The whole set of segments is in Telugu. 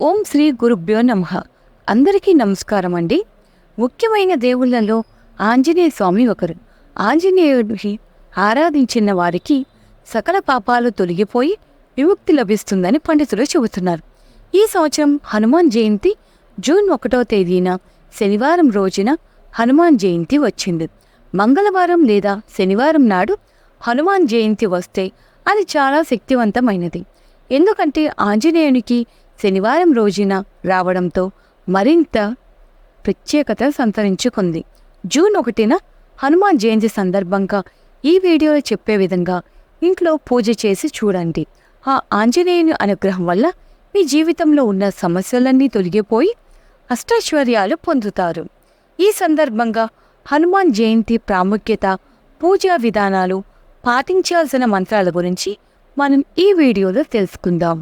ఓం శ్రీ గురుభ్యో నమ. అందరికీ నమస్కారం అండి ముఖ్యమైన దేవుళ్ళలో ఆంజనేయ స్వామి ఒకరు. ఆంజనేయుడికి ఆరాధించిన వారికి సకల పాపాలు తొలగిపోయి విముక్తి లభిస్తుందని పండితులు చెబుతున్నారు. ఈ సంవత్సరం హనుమాన్ జయంతి జూన్ ఒకటో తేదీన శనివారం రోజున హనుమాన్ జయంతి వచ్చింది. మంగళవారం లేదా శనివారం నాడు హనుమాన్ జయంతి వస్తే అది చాలా శక్తివంతమైనది. ఎందుకంటే ఆంజనేయునికి శనివారం రోజున రావడంతో మరింత ప్రత్యేకత సంతరించుకుంది. జూన్ ఒకటిన హనుమాన్ జయంతి సందర్భంగా ఈ వీడియోలో చెప్పే విధంగా ఇంట్లో పూజ చేసి చూడండి. ఆ ఆంజనేయుని అనుగ్రహం వల్ల మీ జీవితంలో ఉన్న సమస్యలన్నీ తొలగిపోయి అష్టైశ్వర్యాలు పొందుతారు. ఈ సందర్భంగా హనుమాన్ జయంతి ప్రాముఖ్యత పూజా విధానాలు పాటించాల్సిన మంత్రాల గురించి మనం ఈ వీడియోలో తెలుసుకుందాం.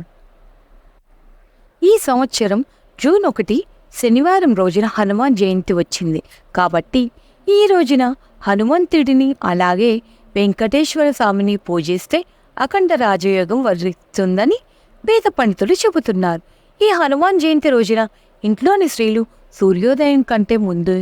ఈ సంవత్సరం జూన్ ఒకటి శనివారం రోజున హనుమాన్ జయంతి వచ్చింది. కాబట్టి ఈ రోజున హనుమంతుడిని అలాగే వెంకటేశ్వర స్వామిని పూజిస్తే అఖండ రాజయోగం వర్ధిస్తుందని వేద పండితులు చెబుతున్నారు. ఈ హనుమాన్ జయంతి రోజున ఇంట్లోని స్త్రీలు సూర్యోదయం కంటే ముందు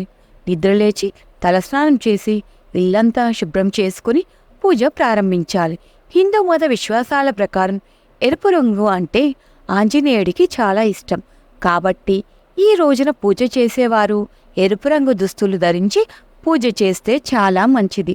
నిద్రలేచి తలస్నానం చేసి ఇల్లంతా శుభ్రం చేసుకుని పూజ ప్రారంభించాలి. హిందూ మత విశ్వాసాల ప్రకారం ఎరుపు రంగు అంటే ఆంజనేయుడికి చాలా ఇష్టం. కాబట్టి ఈ రోజున పూజ చేసేవారు ఎరుపు రంగు దుస్తులు ధరించి పూజ చేస్తే చాలా మంచిది.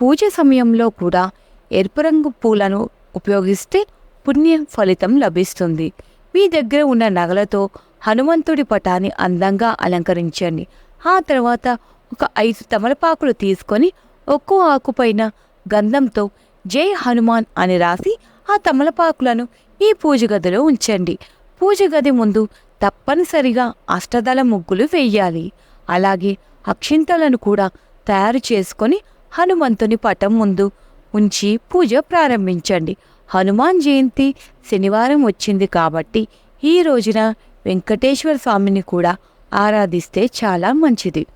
పూజ సమయంలో కూడా ఎరుపు రంగు పూలను ఉపయోగిస్తే పుణ్య ఫలితం లభిస్తుంది. మీ దగ్గర ఉన్న నగలతో హనుమంతుడి పటాన్ని అందంగా అలంకరించండి. ఆ తర్వాత ఒక ఐదు తమలపాకులు తీసుకొని ఒక్కో ఆకుపైన గంధంతో జై హనుమాన్ అని రాసి ఆ తమలపాకులను ఈ పూజ గదిలో ఉంచండి. పూజ గది ముందు తప్పనిసరిగా అష్టదళ ముగ్గులు వెయ్యాలి అలాగే అక్షింతలను కూడా తయారు చేసుకొని హనుమంతుని పటం ముందు ఉంచి పూజ ప్రారంభించండి. హనుమాన్ జయంతి శనివారం వచ్చింది కాబట్టి ఈ రోజున వెంకటేశ్వర స్వామిని కూడా ఆరాధిస్తే చాలా మంచిది.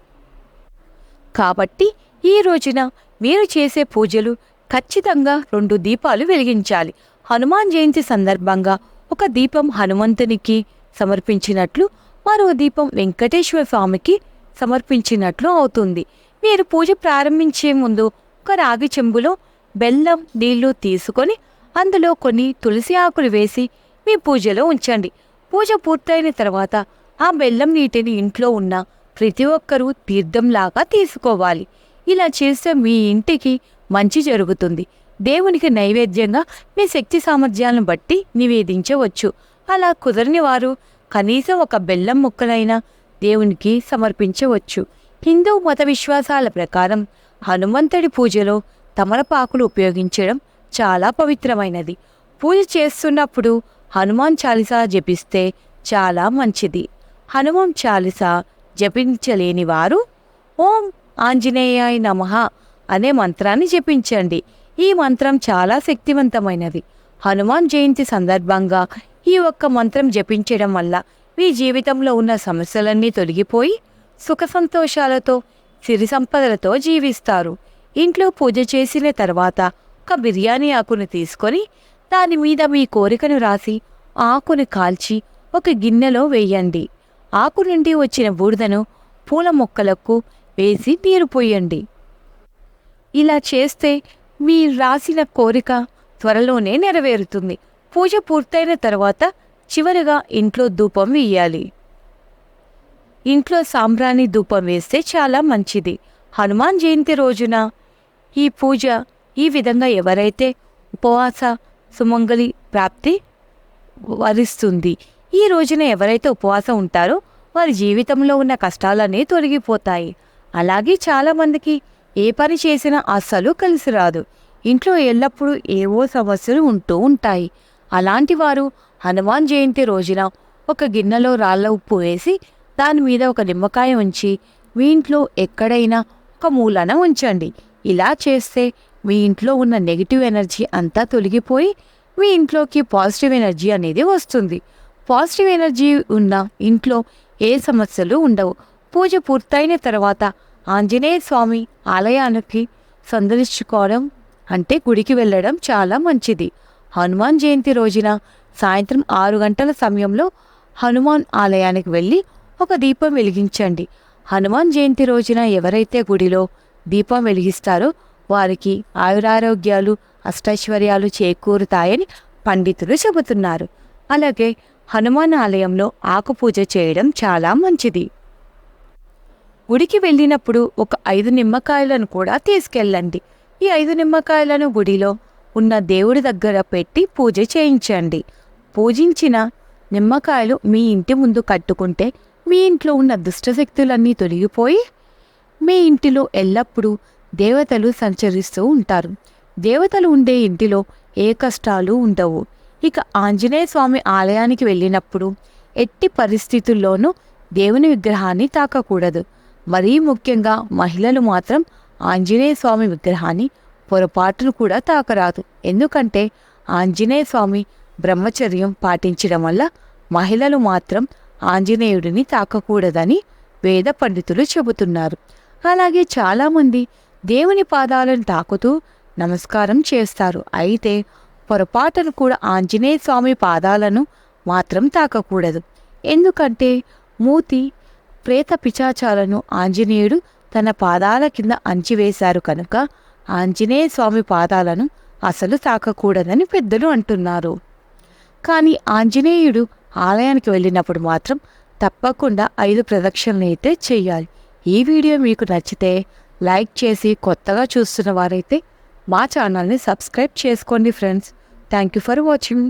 కాబట్టి ఈ రోజున మీరు చేసే పూజలు ఖచ్చితంగా రెండు దీపాలు వెలిగించాలి. హనుమాన్ జయంతి సందర్భంగా ఒక దీపం హనుమంతునికి సమర్పించినట్లు మరో దీపం వెంకటేశ్వర స్వామికి సమర్పించినట్లు అవుతుంది. మీరు పూజ ప్రారంభించే ముందు ఒక రాగి చెంబులో బెల్లం నీళ్ళు తీసుకొని అందులో కొన్ని తులసి ఆకులు వేసి మీ పూజలో ఉంచండి. పూజ పూర్తయిన తర్వాత ఆ బెల్లం నీటిని ఇంట్లో ఉన్న ప్రతి ఒక్కరూ తీర్థంలాగా తీసుకోవాలి. ఇలా చేస్తే మీ ఇంటికి మంచి జరుగుతుంది. దేవునికి నైవేద్యంగా మీ శక్తి సామర్థ్యాలను బట్టి నివేదించవచ్చు. అలా కుదరని వారు కనీసం ఒక బెల్లం ముక్కలైనా దేవునికి సమర్పించవచ్చు. హిందూ మత విశ్వాసాల ప్రకారం హనుమంతుడి పూజలో తమలపాకులు ఉపయోగించడం చాలా పవిత్రమైనది. పూజ చేస్తున్నప్పుడు హనుమాన్ చాలీసా జపిస్తే చాలా మంచిది. హనుమాన్ చాలీసా జపించలేని వారు ఓం ఆంజనేయాయ నమః అనే మంత్రాన్ని జపించండి. ఈ మంత్రం చాలా శక్తివంతమైనది. హనుమాన్ జయంతి సందర్భంగా ఈ ఒక్క మంత్రం జపించడం వల్ల మీ జీవితంలో ఉన్న సమస్యలన్నీ తొలగిపోయి సుఖ సంతోషాలతో సిరి సంపదలతో జీవిస్తారు. ఇంట్లో పూజ చేసిన తర్వాత ఒక బిర్యానీ ఆకును తీసుకొని దాని మీద మీ కోరికను రాసి ఆకును కాల్చి ఒక గిన్నెలో వేయండి. ఆకు నుండి వచ్చిన బూడిదను పూల మొక్కలకు వేసి నీరు పోయండి. ఇలా చేస్తే మీ రాసిన కోరిక త్వరలోనే నెరవేరుతుంది. పూజ పూర్తయిన తర్వాత చివరిగా ఇంట్లో ధూపం వేయాలి ఇంట్లో సాంబ్రాణి ధూపం వేస్తే చాలా మంచిది. హనుమాన్ జయంతి రోజున ఈ పూజ ఈ విధంగా ఎవరైతే ఉపవాస సుమంగళి ప్రాప్తి వరిస్తుంది ఈ రోజున ఎవరైతే ఉపవాసం ఉంటారో వారి జీవితంలో ఉన్న కష్టాలన్నీ తొలగిపోతాయి. అలాగే చాలామందికి ఏ పని చేసినా అస్సలు కలిసి రాదు. ఇంట్లో ఎల్లప్పుడూ ఏవో సమస్యలు ఉంటూ ఉంటాయి. అలాంటి వారు హనుమాన్ జయంతి రోజున ఒక గిన్నెలో రాళ్ళ ఉప్పు వేసి దాని మీద ఒక నిమ్మకాయ ఉంచి మీ ఇంట్లో ఎక్కడైనా ఒక మూలన ఉంచండి. ఇలా చేస్తే మీ ఇంట్లో ఉన్న నెగిటివ్ ఎనర్జీ అంతా తొలగిపోయి మీ ఇంట్లోకి పాజిటివ్ ఎనర్జీ అనేది వస్తుంది. పాజిటివ్ ఎనర్జీ ఉన్న ఇంట్లో ఏ సమస్యలు ఉండవు. పూజ పూర్తయిన తర్వాత ఆంజనేయ స్వామి ఆలయానికి సందర్శించుకోవడం అంటే గుడికి వెళ్ళడం చాలా మంచిది. హనుమాన్ జయంతి రోజున సాయంత్రం ఆరు గంటల సమయంలో హనుమాన్ ఆలయానికి వెళ్ళి ఒక దీపం వెలిగించండి. హనుమాన్ జయంతి రోజున ఎవరైతే గుడిలో దీపం వెలిగిస్తారో వారికి ఆయురారోగ్యాలు అష్టైశ్వర్యాలు చేకూరుతాయని పండితులు చెబుతున్నారు. అలాగే హనుమాన్ ఆలయంలో ఆకుపూజ చేయడం చాలా మంచిది. గుడికి వెళ్ళినప్పుడు ఒక ఐదు నిమ్మకాయలను కూడా తీసుకెళ్ళండి. ఈ ఐదు నిమ్మకాయలను గుడిలో ఉన్న దేవుడి దగ్గర పెట్టి పూజ చేయించండి. పూజించిన నిమ్మకాయలు మీ ఇంటి ముందు కట్టుకుంటే మీ ఇంట్లో ఉన్న దుష్టశక్తులన్నీ తొలగిపోయి మీ ఇంటిలో ఎల్లప్పుడూ దేవతలు సంచరిస్తూ ఉంటారు. దేవతలు ఉండే ఇంటిలో ఏ కష్టాలు ఉండవు. ఇక ఆంజనేయ స్వామి ఆలయానికి వెళ్ళినప్పుడు ఎట్టి పరిస్థితుల్లోనూ దేవుని విగ్రహాన్ని తాకకూడదు. మరీ ముఖ్యంగా మహిళలు మాత్రం ఆంజనేయ స్వామి విగ్రహాన్ని పొరపాటును కూడా తాకరాదు. ఎందుకంటే ఆంజనేయ స్వామి బ్రహ్మచర్యం పాటించడం వల్ల మహిళలు మాత్రం ఆంజనేయుడిని తాకకూడదని వేద పండితులు చెబుతున్నారు. అలాగే చాలామంది దేవుని పాదాలను తాకుతూ నమస్కారం చేస్తారు. అయితే పొరపాటును కూడా ఆంజనేయ స్వామి పాదాలను మాత్రం తాకకూడదు. ఎందుకంటే మూతి ప్రేత పిచాచాలను ఆంజనేయుడు తన పాదాల కింద అంచివేశారు కనుక ఆంజనేయ స్వామి పాదాలను అసలు తాకకూడదని పెద్దలు అంటున్నారు. కానీ ఆంజనేయుడు ఆలయానికి వెళ్ళినప్పుడు మాత్రం తప్పకుండా ఐదు ప్రదక్షిణలు అయితే చేయాలి. ఈ వీడియో మీకు నచ్చితే లైక్ చేసి కొత్తగా చూస్తున్న వారైతే మా ఛానల్ని సబ్స్క్రైబ్ చేసుకోండి friends. Thank you for watching.